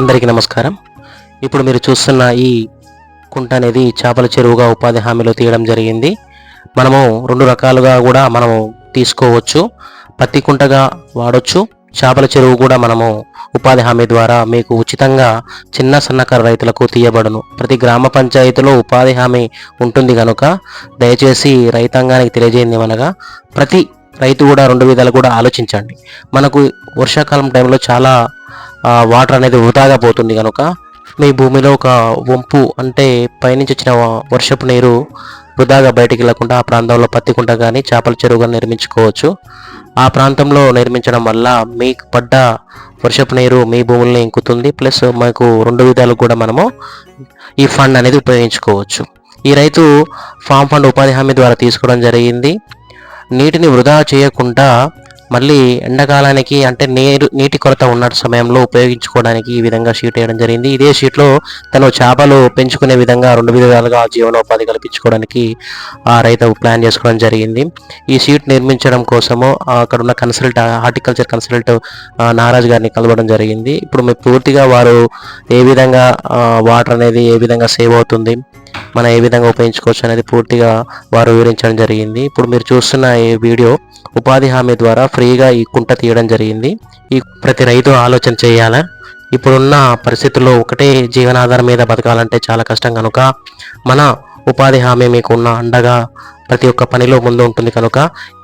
అందరికీ నమస్కారం. ఇప్పుడు మీరు చూస్తున్న ఈ కుంట అనేది చేపల చెరువుగా ఉపాధి హామీలో తీయడం జరిగింది. మనము రెండు రకాలుగా కూడా మనము తీసుకోవచ్చు. పత్తి కుంటగా వాడొచ్చు. చేపల చెరువు కూడా మనము ఉపాధి హామీ ద్వారా మీకు ఉచితంగా చిన్న సన్నకారు రైతులకు తీయబడును. ప్రతి గ్రామ పంచాయతీలో ఉపాధి హామీ ఉంటుంది కనుక దయచేసి రైతాంగానికి తెలియజేయండి అనగా ప్రతి రైతు కూడా రెండు విధాలు కూడా ఆలోచించండి. మనకు వర్షాకాలం టైంలో చాలా వాటర్ అనేది వృధాగా పోతుంది కనుక మీ భూమిలో ఒక వంపు అంటే పైనుంచి వచ్చిన వర్షపు నీరు వృధాగా బయటికి వెళ్ళకుండా ఆ ప్రాంతంలో పత్తి కుంట కానీ చేపల చెరువు కానీ నిర్మించుకోవచ్చు. ఆ ప్రాంతంలో నిర్మించడం వల్ల మీకు పడ్డ వర్షపు నీరు మీ భూముల్ని ఇంకుతుంది. ప్లస్ మాకు రెండు విధాలు కూడా మనము ఈ ఫండ్ అనేది ఉపయోగించుకోవచ్చు. ఈ రైతు ఫామ్ ఫండ్ ఉపాధి హామీ ద్వారా తీసుకోవడం జరిగింది. నీటిని వృధా చేయకుండా మళ్ళీ ఎండాకాలానికి అంటే నీరు నీటి కొరత ఉన్న సమయంలో ఉపయోగించుకోవడానికి ఈ విధంగా షీట్ వేయడం జరిగింది. ఇదే షీట్లో తను చేపలు పెంచుకునే విధంగా రెండు విధాలుగా జీవనోపాధి కల్పించుకోవడానికి ఆ రైతు ప్లాన్ చేసుకోవడం జరిగింది. ఈ షీట్ నిర్మించడం కోసము అక్కడ ఉన్న కన్సల్ట్ హార్టికల్చర్ కన్సల్ట్ నారాజ్ గారిని కలవడం జరిగింది. ఇప్పుడు మేము పూర్తిగా వారు ఏ విధంగా వాటర్ అనేది ఏ విధంగా సేవ్ అవుతుంది మనం ఏ విధంగా ఉపయోగించుకోవచ్చు అనేది పూర్తిగా వారు వివరించడం జరిగింది. ఇప్పుడు మీరు చూస్తున్న ఈ వీడియో ఉపాధి హామీ ద్వారా ఫ్రీగా ఈ కుంట తీయడం జరిగింది. ఈ ప్రతి రైతు ఆలోచన చేయాలా. ఇప్పుడున్న పరిస్థితుల్లో ఒకటే జీవనాధారం మీద బతకాలంటే చాలా కష్టం. కనుక మన ఉపాధి హామీ మీకు ఉన్న అండగా ప్రతి ఒక్క పనిలో ముందు ఉంటుంది. కనుక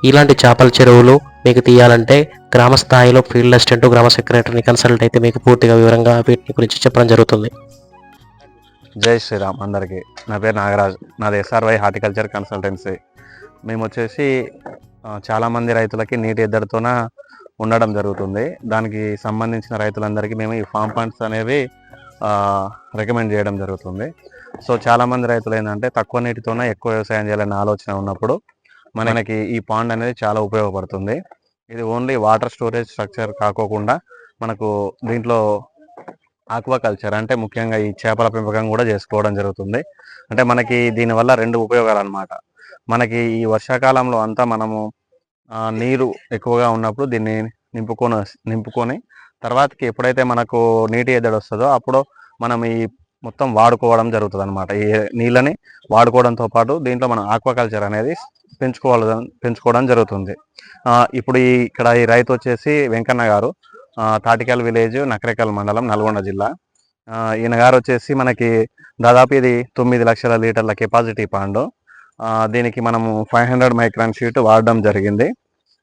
ఇలాంటి చేపల చెరువులు మీకు తీయాలంటే గ్రామ స్థాయిలో ఫీల్డ్ అసిస్టెంట్ గ్రామ సెక్రటరీని కన్సల్ట్ అయితే మీకు పూర్తిగా వివరంగా వీటి గురించి చెప్పడం జరుగుతుంది. జై శ్రీరామ్ అందరికీ. నా పేరు నాగరాజ్. నాది ఎస్ఆర్వై హార్టికల్చర్ కన్సల్టెన్సీ. మేము వచ్చేసి చాలామంది రైతులకి నీటి ఎద్దడితోన ఉండడం జరుగుతుంది. దానికి సంబంధించిన రైతులందరికీ మేము ఈ ఫామ్ ఫండ్స్ అనేవి రికమెండ్ చేయడం జరుగుతుంది. సో చాలామంది రైతులు ఏంటంటే తక్కువ నీటితోనే ఎక్కువ వ్యవసాయం చేయాలనే ఆలోచన ఉన్నప్పుడు మనకి ఈ పాండ్ అనేది చాలా ఉపయోగపడుతుంది. ఇది ఓన్లీ వాటర్ స్టోరేజ్ స్ట్రక్చర్ కాకోకుండా మనకు దీంట్లో ఆక్వాకల్చర్ అంటే ముఖ్యంగా ఈ చేపల పెంపకం కూడా చేసుకోవడం జరుగుతుంది. అంటే మనకి దీనివల్ల రెండు ఉపయోగాలు అనమాట మనకి ఈ వర్షాకాలంలో అంతా మనము నీరు ఎక్కువగా ఉన్నప్పుడు దీన్ని నింపుకొని నింపుకొని తర్వాతకి ఎప్పుడైతే మనకు నీటి ఎద్దడి వస్తుందో అప్పుడు మనం ఈ మొత్తం వాడుకోవడం జరుగుతుంది అనమాట ఈ నీళ్ళని వాడుకోవడంతో పాటు దీంట్లో మనం ఆక్వాకల్చర్ అనేది పెంచుకోవాలి పెంచుకోవడం జరుగుతుంది. ఇప్పుడు ఈ ఇక్కడ ఈ రైతు వచ్చేసి వెంకన్న గారు తాటికల్ విలేజ్ నకరేకల్ మండలం నల్గొండ జిల్లా. ఈయన గారు వచ్చేసి మనకి దాదాపు ఇది తొమ్మిది లక్షల లీటర్ల కెపాసిటీ పాండు. దీనికి మనము ఫైవ్ హండ్రెడ్ మైక్రాన్ షీట్ వాడడం జరిగింది.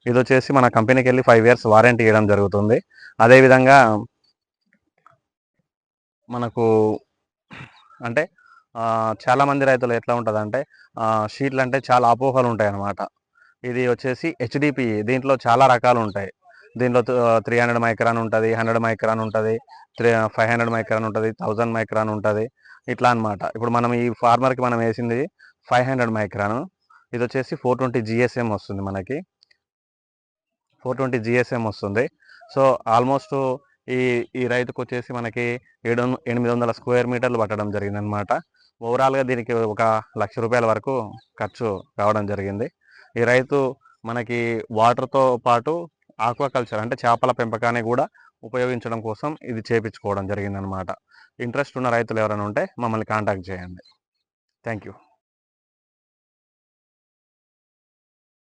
ఇది వచ్చేసి మన కంపెనీకి వెళ్ళి ఫైవ్ ఇయర్స్ వారంటీ ఇవ్వడం జరుగుతుంది. అదేవిధంగా మనకు అంటే చాలామంది రైతులు ఎట్లా ఉంటుంది అంటే షీట్లు అంటే చాలా అపోహలు ఉంటాయి అన్నమాట ఇది వచ్చేసి హెచ్డిపి దీంట్లో చాలా రకాలు ఉంటాయి. దీనిలో త్రీ హండ్రెడ్ మైక్రాన్ ఉంటుంది హండ్రెడ్ మైక్రాన్ ఉంటుంది త్రీ ఫైవ్ హండ్రెడ్ మైక్రాన్ ఉంటుంది థౌజండ్ మైక్రాన్ ఉంటుంది ఇట్లా అన్నమాట. ఇప్పుడు మనం ఈ ఫార్మర్కి మనం వేసింది ఫైవ్ హండ్రెడ్ మైక్రాన్ ఇది వచ్చేసి ఫోర్ ట్వంటీ జిఎస్ఎం వస్తుంది మనకి. ఫోర్ ట్వంటీ జిఎస్ఎం వస్తుంది. సో ఆల్మోస్ట్ ఈ ఈ రైతుకు వచ్చేసి మనకి ఏడు ఎనిమిది వందల స్క్వేర్ మీటర్లు పట్టడం జరిగింది అనమాట ఓవరాల్గా దీనికి ఒక లక్ష రూపాయల వరకు ఖర్చు కావడం జరిగింది. ఈ రైతు మనకి వాటర్తో పాటు ఆక్వాకల్చర్ అంటే చేపల పెంపకాన్ని కూడా ఉపయోగించడం కోసం ఇది చేపించుకోవడం జరిగిందనమాట ఇంట్రెస్ట్ ఉన్న రైతులు ఎవరైనా ఉంటే మమ్మల్ని కాంటాక్ట్ చేయండి. Thank you